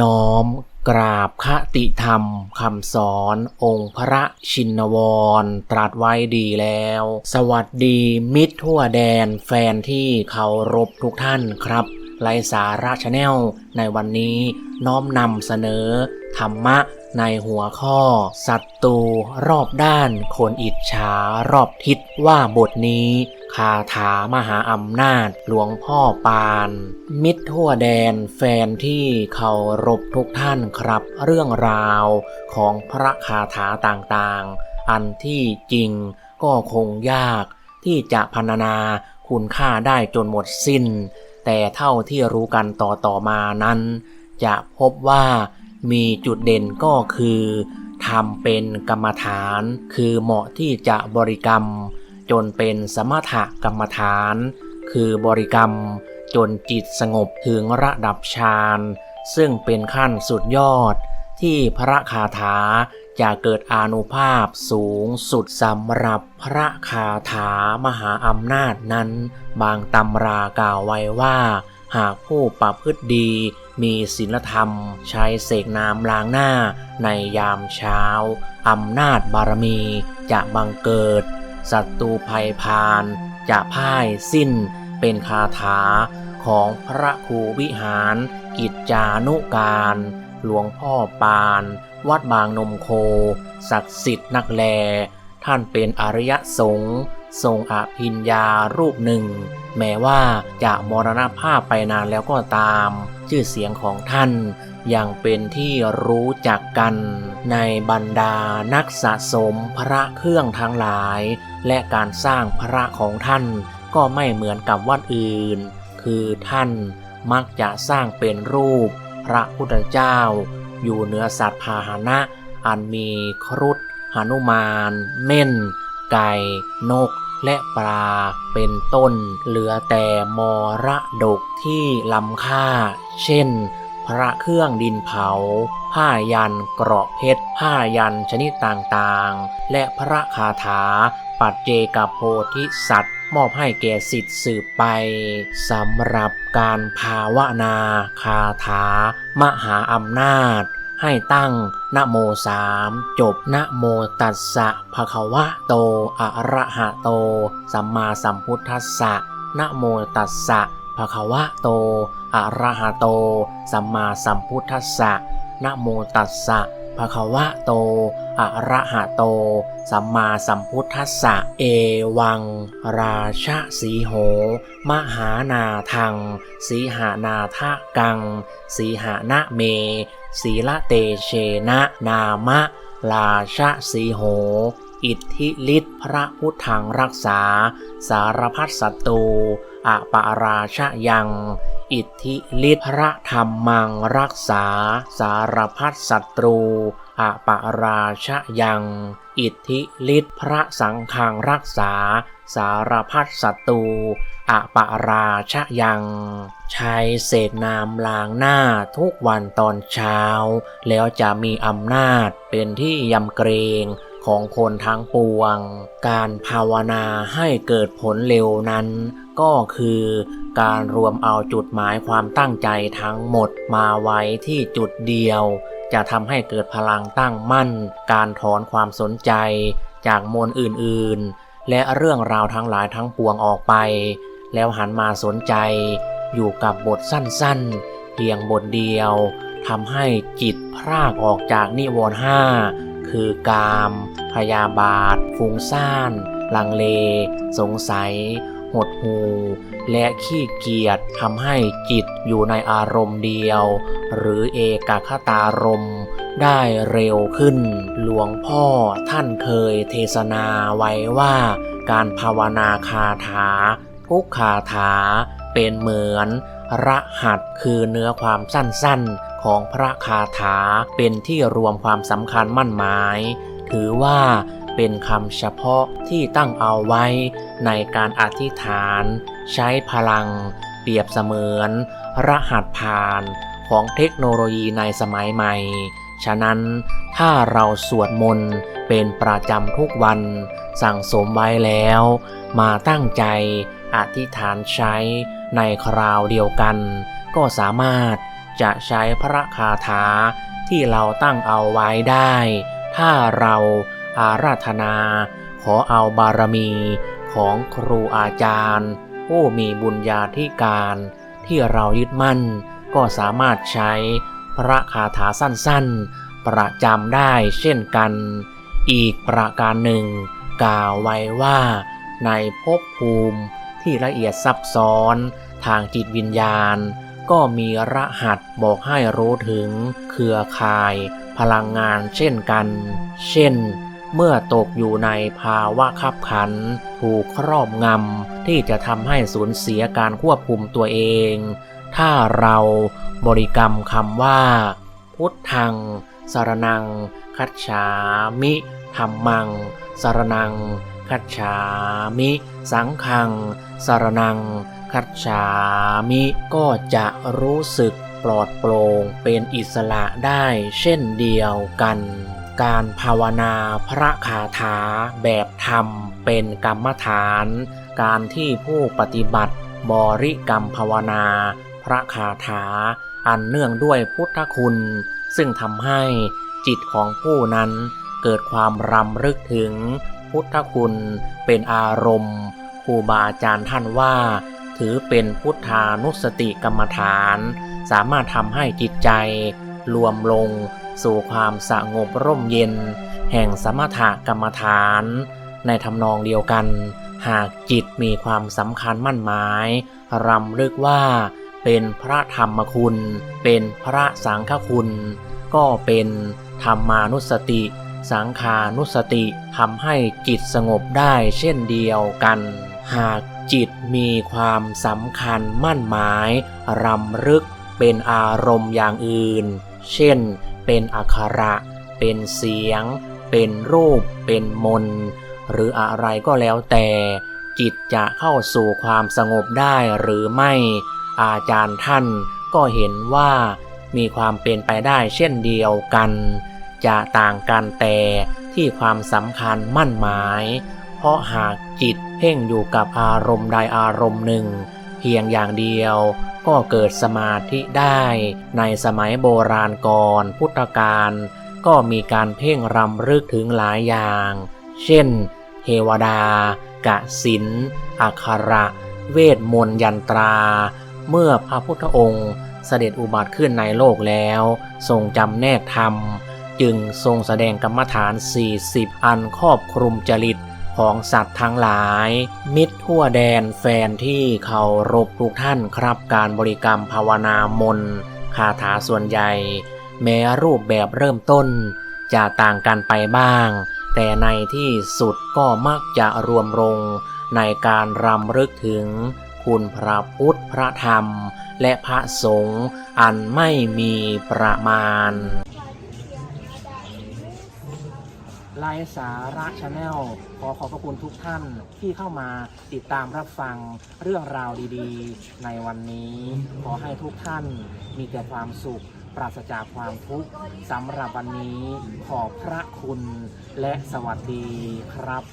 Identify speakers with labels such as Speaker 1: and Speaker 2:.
Speaker 1: น้อมกราบคติธรรมคำสอนองค์พระชินวร ตรัสไว้ดีแล้ว สวัสดีมิตรทั่วแดนแฟนที่เคารพทุกท่านครับไลสาระชาแนลในวันนี้น้อมนำเสนอ ธรรมะ ในหัวข้อ ศัตรูรอบด้าน คนอิจฉารอบทิศว่าบทนี้คาถามหาอำนาจหลวงพ่อปาน มิตรทั่วแดนแฟนที่เคารพทุกท่านครับ เรื่องราวของพระคาถาต่างๆ อันที่จริงก็คงยากที่จะพรรณนาคุณค่าได้จนหมดสิ้น แต่เท่าที่รู้กันต่อต่อๆมานั้น จะพบว่า มีจุดเด่นก็คือทำเป็นกรรมฐาน คือเหมาะที่จะบริกรรม จนเป็นสมถกรรมฐาน คือบริกรรม จนจิตสงบถึงระดับฌานซึ่งเป็นขั้นสุดยอด ที่พระคาถาจะเกิดอานุภาพสูงสุดสำหรับพระคาถามหาอำนาจนั้น บางตำรากล่าวไว้ว่า หากผู้ประพฤติดี มีศีลธรรม ใช้เสกน้ำล้างหน้า ในยามเช้า อำนาจบารมีจะบังเกิด ศัตรูภัยพาน จะพ่ายสิ้น เป็นคาถาของพระครูวิหาร กิจจานุการ หลวงพ่อปาน วัดบางนมโค ศักดิ์สิทธิ์นักแล ท่านเป็นอริยสงฆ์ ทรงอภิญญารูปหนึ่ง แม้ว่าจะมรณภาพไปนานแล้วก็ตาม ชื่อเสียงของท่านยังเป็นที่รู้จักกันในบรรดานักสะสมพระเครื่องทั้งหลาย และการสร้างพระของท่านก็ไม่เหมือนกับวัดอื่น คือท่านมักจะสร้างเป็นรูป พระพุทธเจ้า อยู่เหนือสัตว์พาหนะ อันมีครุฑหนุมาน เม่น ไก่ นกและปลาเป็นต้น เหลือแต่มรดกที่ล้ำค่า เช่น พระเครื่องดินเผา ผ้ายันเกราะเพชร ผ้ายันชนิดต่างๆ และพระคาถา ปัจเจกโพธิสัตว์ มอบให้แก่สิทธิ์สืบไปสำหรับการภาวนาคาถามหาอำนาจ ให้ตั้ง นะโมสามจบนะโมตัสสะภะคะวะโตอะระหะโต สัมมาสัมพุทธัสสะนะโมตัสสะภะคะวะโตอะระหะโต สัมมาสัมพุทธัสสะนะโมตัสสะภะคะวะโตอะระหะโต สัมมาสัมพุทธัสสะเอวัง ราชสีโห มหานาทัง สีหานาทะกัง สีหานะเมศีละเตเชนะนามะ ราชสีโห อิทธิฤทธิพระพุทธังรักษา สารพัดศัตรูอปาราชยัง อิทธิฤทธิพระธรรมังรักษา สารพัดศัตรู อปราชยัง อิทธิฤทธิพระสังฆังรักษา สารพัดศัตรูอปราชยัง ใช้เศษน้ำล้างหน้าทุกวันตอนเช้า แล้วจะมีอำนาจเป็นที่ยำเกรงของคนทั้งปวง การภาวนาให้เกิดผลเร็วนั้น ก็คือการรวมเอาจุดหมายความตั้งใจทั้งหมดมาไว้ที่จุดเดียว จะทำให้เกิดพลังตั้งมั่น การถอนความสนใจ จากมวลอื่นๆ และเรื่องราวทั้งหลายทั้งปวงออกไป แล้วหันมาสนใจ อยู่กับบทสั้นๆ เพียงบทเดียวทำให้จิตพรากออกจากนิวรณ์ห้าคือกาม พยาบาท ฟุ้งซ่าน ลังเล สงสัย หดหูและขี้เกียจทำให้จิตอยู่ในอารมณ์เดียว หรือเอกคตารมณ์ได้เร็วขึ้น หลวงพ่อท่านเคยเทศนาไว้ว่า การภาวนาคาถา ทุกคาถาเป็นเหมือนรหัสคือเนื้อความสั้นๆของพระคาถาเป็นที่รวมความสำคัญมั่นหมาย ถือว่า เป็นคำเฉพาะที่ตั้งเอาไว้ในการอธิษฐาน ใช้พลัง เปรียบเสมือน รหัสผ่านของเทคโนโลยีในสมัยใหม่ ฉะนั้นถ้าเราสวดมนต์เป็นประจำทุกวัน สั่งสมไว้แล้ว มาตั้งใจอธิษฐานใช้ในคราวเดียวกัน ก็สามารถจะใช้พระคาถาที่เราตั้งเอาไว้ได้ ถ้าเรา อาราธนา ขอเอาบารมีของครูอาจารย์ ผู้มีบุญญาธิการ ที่เรายึดมั่น ก็สามารถใช้พระคาถาสั้นๆ ประจำได้เช่นกัน อีกประการหนึ่ง กล่าวไว้ว่าในภพภูมิที่ละเอียดซับซ้อนทางจิตวิญญาณ ก็มีรหัสบอกให้รู้ถึงเครือข่ายพลังงานเช่นกัน เช่น เมื่อตกอยู่ในภาวะขับขัน ถูกครอบงำที่จะทำให้สูญเสียการควบคุมตัวเอง ถ้าเราบริกรรมคำว่า พุทธังสรนัง คัจฉามิธรรมังสรนัง คัจฉามิ สังฆังสรนัง คัจฉามิก็จะรู้สึกปลอดโปร่งเป็นอิสระได้เช่นเดียวกัน การภาวนาพระคาถาแบบธรรมเป็นกรรมฐาน การที่ผู้ปฏิบัติบริกรรมภาวนา พระคาถา อันเนื่องด้วยพุทธคุณ ซึ่งทำให้จิตของผู้นั้นเกิดความรำลึกถึงพุทธคุณเป็นอารมณ์ครูบาอาจารย์ท่านว่า ถือเป็นพุทธานุสติกรรมฐาน สามารถทำให้จิตใจ รวมลง สู่ความสงบร่มเย็น แห่งสมถกรรมฐาน ในทำนองเดียวกัน หากจิตมีความสำคัญมั่นหมาย รำลึกว่า เป็นพระธรรมคุณ เป็นพระสังฆคุณ ก็เป็นธรรมานุสติ สังขานุสติทำให้จิตสงบได้เช่นเดียวกัน หากจิตมีความสำคัญมั่นหมาย รำลึกเป็นอารมณ์อย่างอื่น เช่น เป็นอักขระ เป็นเสียง เป็นรูป เป็นมน หรืออะไรก็แล้วแต่จิตจะเข้าสู่ความสงบได้หรือไม่ อาจารย์ท่านก็เห็นว่ามีความเป็นไปได้เช่นเดียวกัน จะต่างกันแต่ที่ความสำคัญมั่นหมาย เพราะหากจิตเพ่งอยู่กับอารมณ์ใดอารมณ์หนึ่ง เพียงอย่างเดียว ก็เกิดสมาธิได้ในสมัยโบราณก่อนพุทธกาลก็มีการเพ่งรำลึกถึงหลายอย่าง เช่น เทวดา กะสินอักขระ เวทมนต์ยันตรา เมื่อพระพุทธองค์เสด็จอุบัติขึ้นในโลกแล้ว ทรงจำแนกธรรม จึงทรงแสดงกรรมฐาน 40 อันครอบคลุมจริต ของสัตว์ทั้งหลาย มิตรทั่วแดนแฟนที่เคารพทุกท่านครับการบริกรรมภาวนามนคาถาส่วนใหญ่ แม้รูปแบบเริ่มต้น จะต่างกันไปบ้าง แต่ในที่สุดก็มักจะรวมลงในการรำลึกถึง คุณพระพุทธพระธรรม และพระสงฆ์อันไม่มีประมาณ ไลฟ์สาระชาแนลขอขอบพระคุณทุกท่านที่เข้ามาติดตามรับฟังเรื่องราวดีๆ ในวันนี้ ขอให้ทุกท่านมีแต่ความสุข ปราศจากความทุกข์สำหรับวันนี้ขอบพระคุณและสวัสดีครับ